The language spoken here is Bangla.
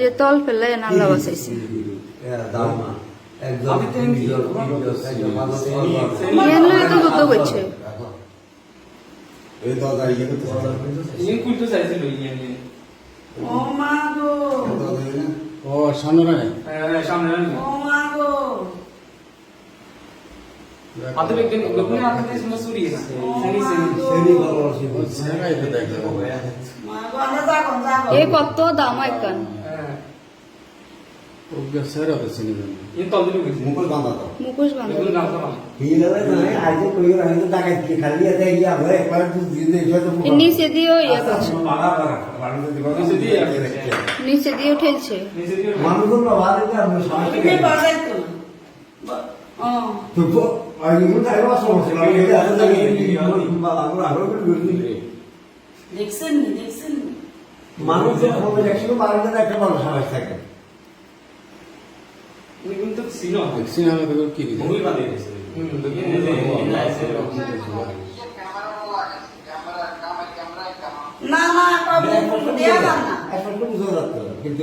যে তল ফেলে নাল্লা বসাইছি। দামা একদম ইয়েন লই তো যুদ্ধ করছে। এই দাদা করতে খুলতে চাইছিল নিয়ে ও মা গো। ও সামনে সামনে রাখি। ও মা গো হাতে বেগে এ কত দাম একখান? মুখোশ ইয়া এর নিচে দিয়েও ইয়ে করছে দিতে নিচে দিয়ে নিচে দিয়েও ঠেলছে নিচে দিয়ে মানুষের বাবা দিতে আমরা সবাই তুমি বাজাই তো ও তো আর ইউ তাই বাস সমস্যা লাগে এটা আছে লাগে বাবা আমরা আরও করে দেখছেন নি দেখছেন নি মানুষের খবর একশো বারোটা একটা মানুষ সবাই থাকে সিনেমা কি না না কিন্তু